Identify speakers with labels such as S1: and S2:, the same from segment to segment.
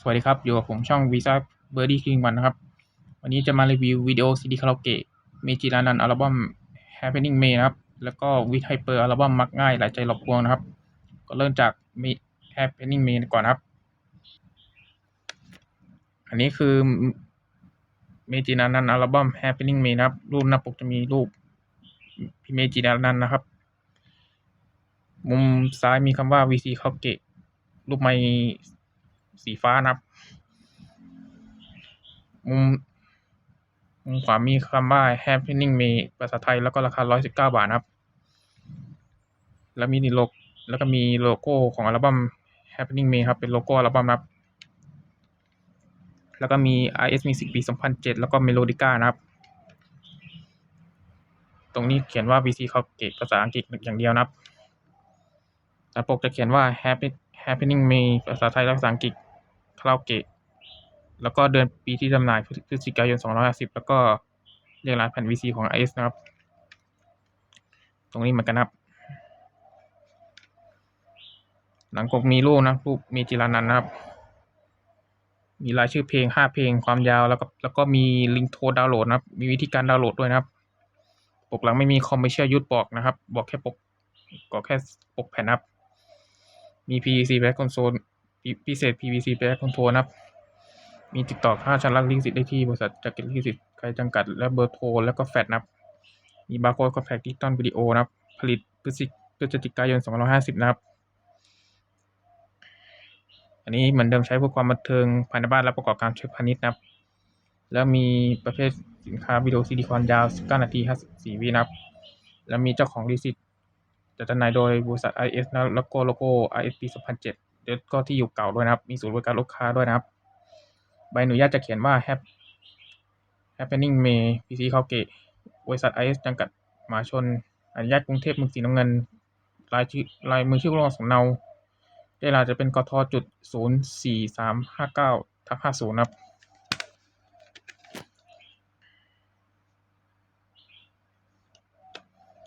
S1: สวัสดีครับ อยู่กับผมช่อง Visa b i r d i e King วันนะครับ วันนี้จะมารีวิววิดีโอซีดีคาราโอเกะเมจิรานันอัลบั้ม Happening May นะครับ แล้วก็วิทไฮเปอร์อัลบั้มมักง่ายหลายใจหลอกลวงนะครับ ก็เริ่มจาก Happening May ก่อนครับ อันนี้คือเมจิรานันอัลบั้ม Happening May นะครับ รูปหน้าปกจะมีรูปพี่เมจิรานันนะครับ มุมซ้ายมีคำว่า VC คาราโอเกะรูปไม้ สีฟ้านะครับมุมมุมขวามีคำว่า happening May ภาษาไทยแล้วก็ราคา 119 บาทนะครับ แล้วมีโลกแล้วก็มีโลโก้ของอัลบั้ม happening May ครับเป็นโลโก้อัลบั้มนะครับ แล้วก็มี RS Music ปี 2007 แล้วก็ Melodica นะครับ ตรงนี้เขียนว่า VC เขาเกตภาษาอังกฤษอย่างเดียวนะครับแต่ปกจะเขียนว่า Happy Happening May ภาษาไทยและภาษาอังกฤษ คาราโอเกะ แล้วก็เดือนปีที่จำหน่ายพฤศจิกายน 250 แล้วก็เรียกรายแผ่น VC ของ IS นะครับ ตรงนี้เหมือนกันครับ หลังปกมีรูปนะรูปมีจิรานันนะครับ มีรายชื่อเพลง 5 เพลงความยาวแล้วก็แล้วก็มีลิงก์โทรดาวน์โหลดนะครับ มีวิธีการดาวน์โหลดด้วยนะครับ ปกหลังไม่มีคอมเมอร์เชียลยุทธบอกนะครับ บอกแค่ปกก็แค่ปกแผ่นนะครับมี PVC Back Console พิเศษ PVC Back Control นะครับ มีติดต่อค่าชำระลิขสิทธิ์ได้ที่บริษัทจักรลิขสิทธิ์ใครจำกัด และเบอร์โทร แล้วก็แฟกซ์นะครับ มีบาร์โค้ดคอนแทคดิจิตอลวิดีโอนะครับ ผลิตพฤศจิกายน2550 นะครับ อันนี้เหมือนเดิมใช้เพื่อความบันเทิงภายในบ้านและประกอบการเชิงพาณิชย์นะครับ แล้วมีประเภทสินค้าวิดีโอซีดีความยาว 19 นาที 54 วินะครับ แล้วมีเจ้าของลิขสิทธิ์จัดจำหน่ายโดยบริษัท IS นะแล้วก็โลโก้ IS ปี 2007 แล้วก็ที่อยู่เก่าด้วยนะครับ มีศูนย์บริการลูกค้าด้วยนะครับ ใบอนุญาตจะเขียนว่า happening May PC เขาเกะบริษัท IS จำกัดหมาชนอนุญาตกรุงเทพเมืองสีน้ำเงินลายชื่อลายมือชื่อรองสำเนาได้ลาจะเป็นกทจุดศูนย์สี่สามห้าเก้าทับห้าศูนย์ครับ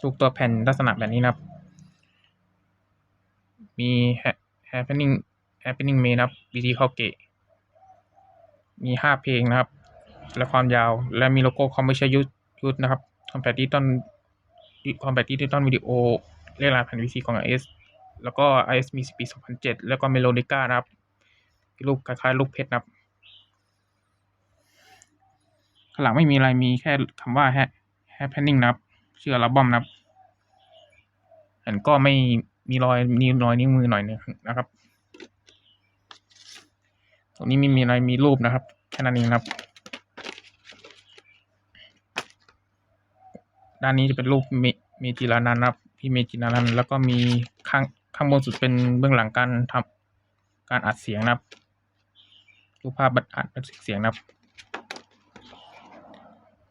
S1: ทุกตัวแผ่นลักษณะแบบนี้นะครับ มี happening happening May นะครับ BT เข้าเกะ มีห้าเพลงนะครับ และความยาวและมีโลโก้คอมมิชยุทยุทนะครับคอมแพตดิจิตอลคอมแพตดิจิตอลวิดีโอเรียกรายแผ่น VC ของ IS แล้วก็ IS มีปี 2007 แล้วก็ Melodica นะครับรูปคล้ายๆรูปเพชรนะครับข้างหลังไม่มีอะไรมีแค่คำว่า happening นะครับ ชื่ออัลบั้มนะครับเห็นก็ไม่ มีรอยนิ้วรอยนิ้วมือหน่อยนึงนะครับ ตรงนี้ไม่มีอะไรมีรูปนะครับแค่นั้นเองครับ ด้านนี้จะเป็นรูปเมจิรานันครับพี่เมจิรานันแล้วก็มีข้างข้างบนสุดเป็นเบื้องหลังการทำการอัดเสียงนะครับรูปภาพบัดอัดบันทึกเสียงนะครับ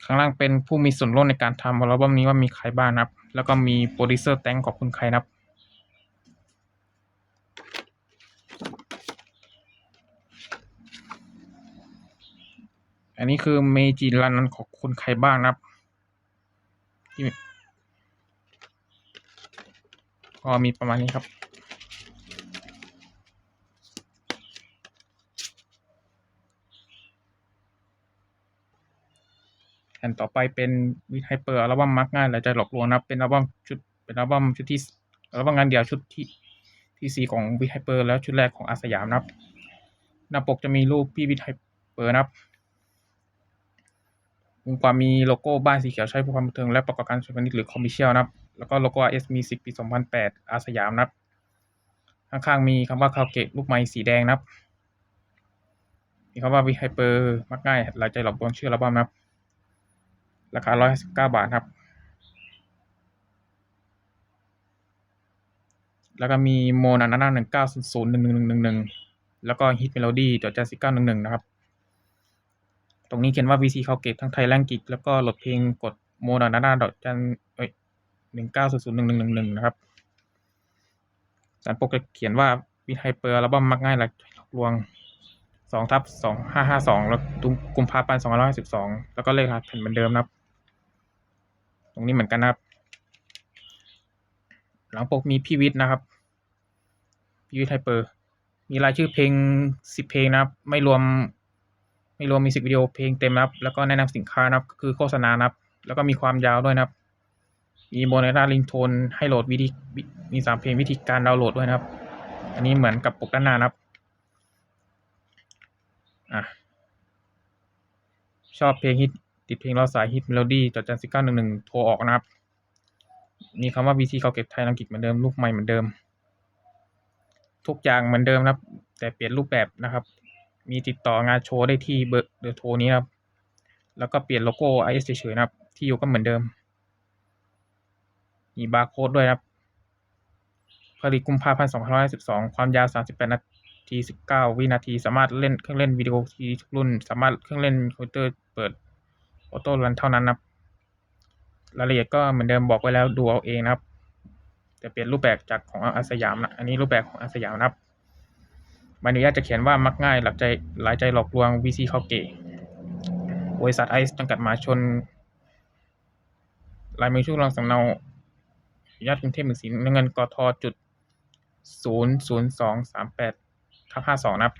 S1: ข้างล่างเป็นผู้มีส่วนร่วมในการทำอัลบั้มนี้ว่ามีใครบ้างนะครับ แล้วก็มีโปรดิวเซอร์แตงขอบคุณใครนะครับ อันนี้คือเมจิรันของคุณใครบ้างนะครับก็มีประมาณนี้ครับ แผ่นต่อไปเป็นวิทไฮเปอร์อัลบั้มมักง่ายหลายใจหลอกลวงนะเป็นอัลบั้มชุดเป็นอัลบั้มชุดที่อัลบั้มงานเดียวชุดที่ที่สี่ของวิทไฮเปอร์แล้วชุดแรกของอาสยามนะครับหน้าปกจะมีรูปพี่วิทไฮเปอร์นะครับ มุมขวามีโลโก้บ้านสีเขียวใช้เพื่อความบันเทิงและประกอบการเชิงพาณิชย์หรือคอมมิชเชียลนะครับ แล้วก็โลโก้ RS Music ปี 2008 อาสยามนะครับ ข้างๆมีคำว่าคาเกะลูกไม้สีแดงนะครับ มีคำว่าวิไฮเปอร์มักง่ายหลายใจหลอกลวงชื่ออัลบั้มนะครับ ราคา119บาทครับ แล้วก็มีโมนานาหนึ่งเก้าศูนย์ศูนย์หนึ่งหนึ่งหนึ่งหนึ่งแล้วก็ฮิตเมโลดี้จอจันสิเก้าหนึ่งหนึ่งนะครับ ตรงนี้เขียนว่า VC เขาเก็บทั้งไทยและอังกฤษแล้วก็โหลดเพลงกดโมนานาดอจันเอ้ยหนึ่งเก้าศูนย์ศูนย์หนึ่งหนึ่งหนึ่งหนึ่งนะครับสันปกจะเขียนว่าวิไฮเปอร์อัลบั้มมักง่ายหลักลวงสองทับสองห้าห้าสองแล้วกุมภาพันธ์สองร้อยสิบสองแล้วก็เลขรหัสแผ่นเหมือนเดิมนะครับ ตรงนี้เหมือนกันนะครับ หลังปกมีพี่วิทย์นะครับพี่วิทย์ไฮเปอร์มีรายชื่อเพลงสิบเพลงนะครับ ไม่รวม ม่รวมมิวสิกวิดีโอเพลงเต็มนะครับแล้วก็แนะนำสินค้านะครับคือโฆษณานะครับ แล้วก็มีความยาวด้วยนะครับ มีโมเนราลิงโทนให้โหลดวิธีมีสามเพลงวิธีการดาวน์โหลดด้วยนะครับ อันนี้เหมือนกับปกด้านหน้านะครับอะชอบเพลงฮิตติดเพลงรอสายฮิตเมโลดี้จดจันสิบเก้าหนึ่งหนึ่งโทรออกนะครับ มีคำว่า VC เขาเก็บไทยอังกฤษเหมือนเดิมรูปใหม่เหมือนเดิม ทุกอย่างเหมือนเดิมนะครับ แต่เปลี่ยนรูปแบบนะครับ มีติดต่องานโชว์ได้ที่เบอร์เบอโทรนี้ครับ แล้วก็เปลี่ยนโลโก้ IS เฉยๆนะครับ ที่อยู่ก็เหมือนเดิม มีบาร์โค้ดด้วยครับ ผลิตกุมภาพันธ์2512 ความยาว 38 นาที 19 วินาที สามารถเล่นเครื่องเล่นวิดีโอทีทุกรุ่น สามารถเครื่องเล่นคอมพิวเตอร์เปิดออโต้รันเท่านั้นนะครับรายละเอียดก็เหมือนเดิมบอกไว้แล้วดูเอาเองนะครับ แต่เปลี่ยนรูปแบบจากของอาสยามนะ อันนี้รูปแบบของอาสยามนะครับ ใบอนุญาตจะเขียนว่ามักง่ายหลักใจหลายใจหลอกลวง VC เข้าเก๋บริษัทไอซ์จำกัดมหาชนลายมือชื่อรองสำเนาอนญาติกรุงเทพหนึ่งสีเงินกทจุดศูนย์ศูนย์สองสามแปดทับห้าสองนะครับ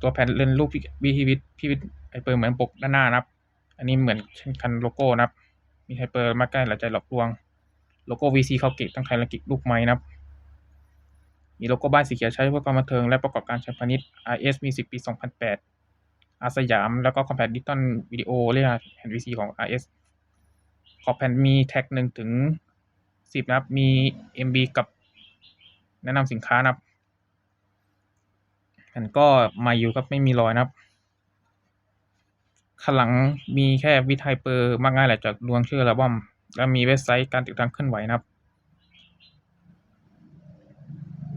S1: ตัวแผ่นเล่นรูปพี่พี่วิทพี่วิทไฮเปอร์เหมือนปกด้านหน้านะครับ อันนี้เหมือนเช่นกันโลโก้นะครับ มีไฮเปอร์มาใกล้หลายใจหลอกลวง โลโก้ VC เขาเก็บตั้งไทยและกิจลูกไม้นะครับ มีโลโก้บ้านสีเขียวใช้เพื่อความบันเทิงและประกอบการเชิงพาณิชย์ IS มี 10 ปี 2008 อาสยาม แล้วก็คอมแพตดิจิตอลวิดีโอเรียกแผ่น VC ของ IS ขอบแผ่นมีแท็กหนึ่งถึงสิบนะครับ มี MB กับแนะนำสินค้านะครับแผ่นก็ใหม่อยู่ครับไม่มีรอยนะครับข้างหลังมีแค่วิทยเปอร์มากง่ายแหละจากดวงชื่ออัลบั้ม แล้วมีเว็บไซต์การติดตามเคลื่อนไหวนะครับ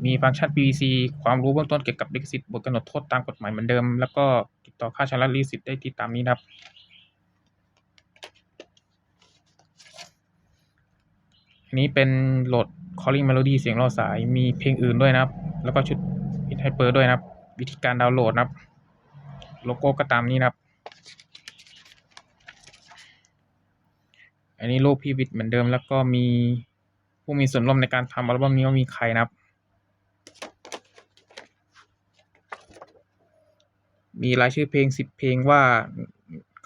S1: มีฟังก์ชัน PVC ความรู้เบื้องต้นเกี่ยวกับลิขสิทธิ์บทกำหนดโทษตามกฎหมายเหมือนเดิม แล้วก็ติดต่อค่าชำระลิขสิทธิ์ได้ที่ตามนี้นะครับอันนี้เป็นโหลด calling melody เสียงรอสาย มีเพลงอื่นด้วยนะครับ แล้วก็ชุดอินไฮเปอร์ด้วยนะครับ วิธีการดาวน์โหลดนะครับ โลโก้ก็ตามนี้นะครับ อันนี้รูปพี่วิทย์เหมือนเดิม แล้วก็มีผู้มีส่วนร่วมในการทำอัลบั้มนี้ว่ามีใครนะครับ มีรายชื่อเพลงสิบเพลงว่า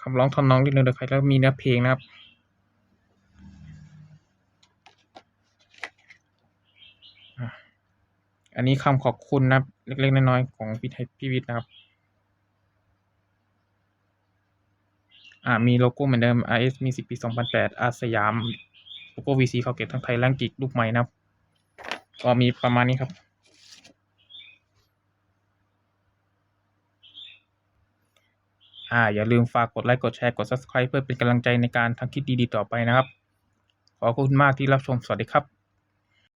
S1: คำร้องทำนองเล่นโดยใครแล้วมีเนื้อเพลงนะครับอันนี้คำขอบคุณนะครับเล็กๆน้อยๆของพี่ไทยพี่วิทย์นะครับ อ่ามีโลโก้เหมือนเดิม RS มี 10 ปี 2008 อาสยามโลโก้ VC เขาเก็บทั้งไทยและอังกฤษรูปใหม่นะครับ ก็มีประมาณนี้ครับ อ่า อย่าลืมฝากกดไลค์ กดแชร์ กด subscribe เพื่อเป็นกำลังใจในการทำคลิปดี ๆ ต่อไปนะครับ ขอบคุณมากที่รับชม สวัสดีครับ